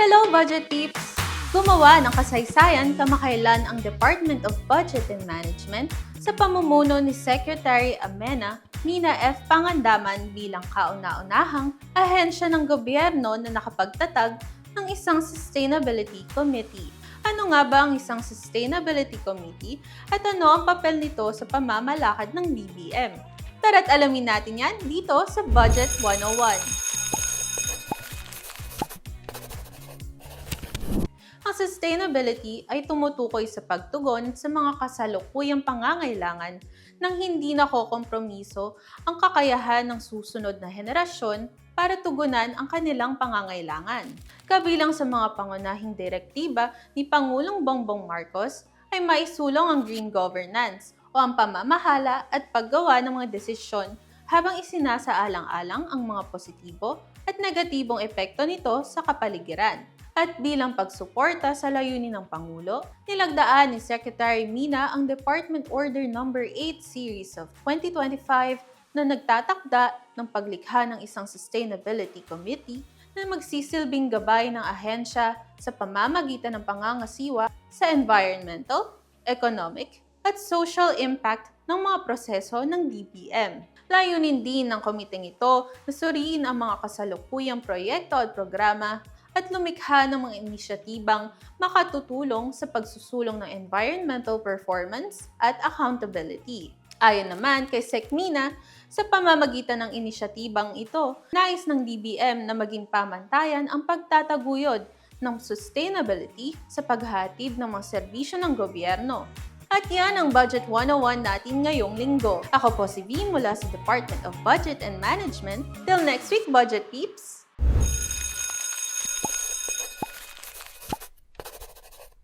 Hello, Budget Peeps! Gumawa ng kasaysayan kamakailan ang Department of Budget and Management sa pamumuno ni Secretary Amena Mina F. Pangandaman bilang kauna-unahang ahensya ng gobyerno na nakapagtatag ng isang Sustainability Committee. Ano nga ba ang isang Sustainability Committee at ano ang papel nito sa pamamalakad ng DBM? Tara't alamin natin yan dito sa Budget 101. Sustainability ay tumutukoy sa pagtugon sa mga kasalukuyang pangangailangan nang hindi nakokompromiso ang kakayahan ng susunod na henerasyon para tugunan ang kanilang pangangailangan. Kabilang sa mga pangunahing direktiba ni Pangulong Bongbong Marcos ay maisulong ang green governance o ang pamamahala at paggawa ng mga desisyon habang isinasaalang-alang ang mga positibo at negatibong epekto nito sa kapaligiran. At bilang pagsuporta sa layunin ng Pangulo, nilagdaan ni Secretary Mina ang Department Order No. 8 Series of 2025 na nagtatakda ng paglikha ng isang Sustainability Committee na magsisilbing gabay ng ahensya sa pamamagitan ng pangangasiwa sa environmental, economic, at social impact ng mga proseso ng DBM. Layunin din ng komiteng ito na suriin ang mga kasalukuyang proyekto at programa at lumikha ng mga inisyatibang makatutulong sa pagsusulong ng environmental performance at accountability. Ayon naman kay Sekmina, sa pamamagitan ng inisyatibang ito, nais ng DBM na maging pamantayan ang pagtataguyod ng sustainability sa paghatid ng mga serbisyo ng gobyerno. At yan ang Budget 101 natin ngayong linggo. Ako po si V mula sa Department of Budget and Management. Till next week, Budget Peeps!